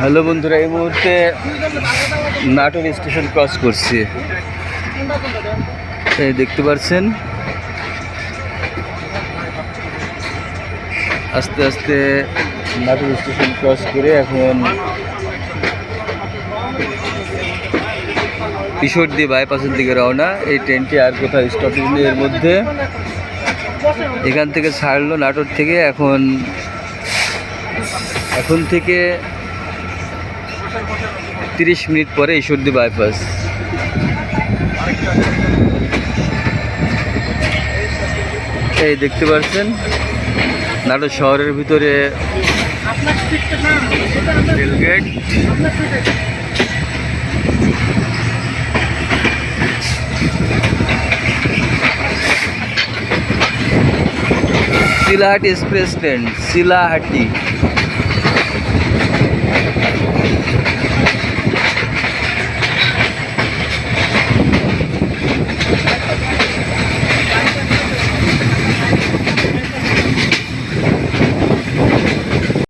Hello বন্ধুরা, এই মুহূর্তে নাটোর স্টেশন ক্রস করছি। দেখতে পাচ্ছেন? আস্তে আস্তে নাটোর স্টেশন ক্রস করে এখন কিশোরদি বাইপাসের দিকে রওনা। এই ট্রেনটি আর কোথাও স্টপেজ নেই এর মধ্যে। এখান থেকে ছাড়লো নাটোর থেকে। এখন এখন থেকে তিরিশ মিনিট পরে ঈশ্বরদী বাইপাস এই দেখতে পাচ্ছেন, নাটোর শহরের ভিতরে rail gate. Shilahati express train, Shilahati.